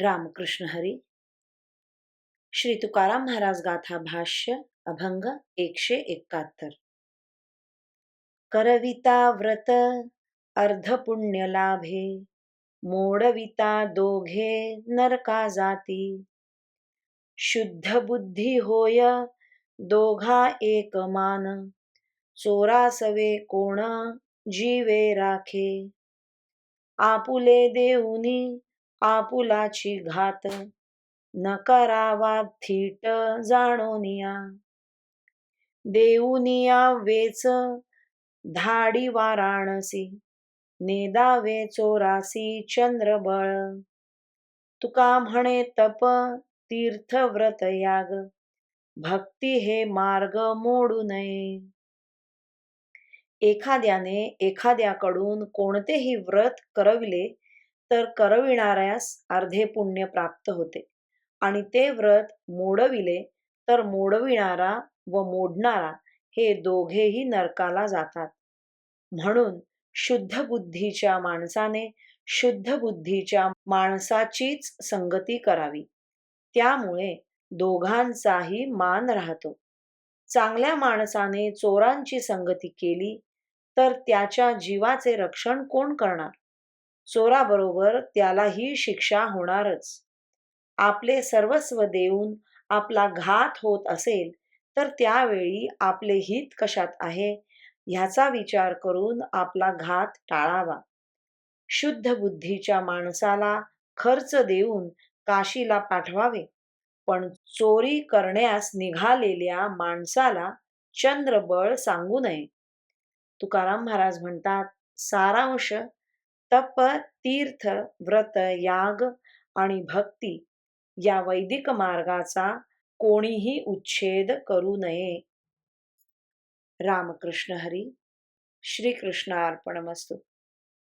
रामकृष्ण हरी। श्री तुकाराम महाराज गाथा भाष्य अभंग एकशे एकाहत्तर। करविता व्रत अर्ध पुण्य लाभे मोडविता दोघे नरका जाती। शुद्ध बुद्धी होय दोघा एक मान। चोरासवे कोण जीवे राखे। आपुले देऊनी आपुलाची घात. न करावा थीट जाणोनिया देऊनिया वेच. धाडी वाराणसी नेदावे चोरासी चंद्रबळ. तुका म्हणे तप तीर्थ व्रत याग. भक्ती हे मार्ग मोडू नये. एखाद्याने एखाद्याकडून कोणतेही व्रत करविले तर करविणाऱ्यास अर्धे पुण्य प्राप्त होते. आणि ते व्रत मोडविले तर मोडविणारा व मोडणारा हे दोघेही नरकाला जातात. म्हणून शुद्ध बुद्धीच्या माणसाने शुद्ध बुद्धीच्या माणसाचीच संगती करावी. त्यामुळे दोघांचाही मान राहतो. चांगल्या माणसाने चोरांची संगती केली तर त्याच्या जीवाचे रक्षण कोण करणार? चोराबरोबर त्यालाही शिक्षा होणारच. आपले सर्वस्व देऊन आपला घात होत असेल तर त्यावेळी आपले हित कशात आहे? ह्याचा विचार करून आपला घात टाळावा. शुद्ध बुद्धीच्या माणसाला खर्च देऊन काशीला पाठवावे. पण चोरी करण्यास निघालेल्या माणसाला चंद्रबळ सांगू नये. तुकाराम महाराज म्हणतात सारांश तप तीर्थ व्रत याग आणि भक्ती या वैदिक मार्गाचा कोणीही उच्छेद करू नये. रामकृष्ण हरी. श्रीकृष्णार्पणमस्तू.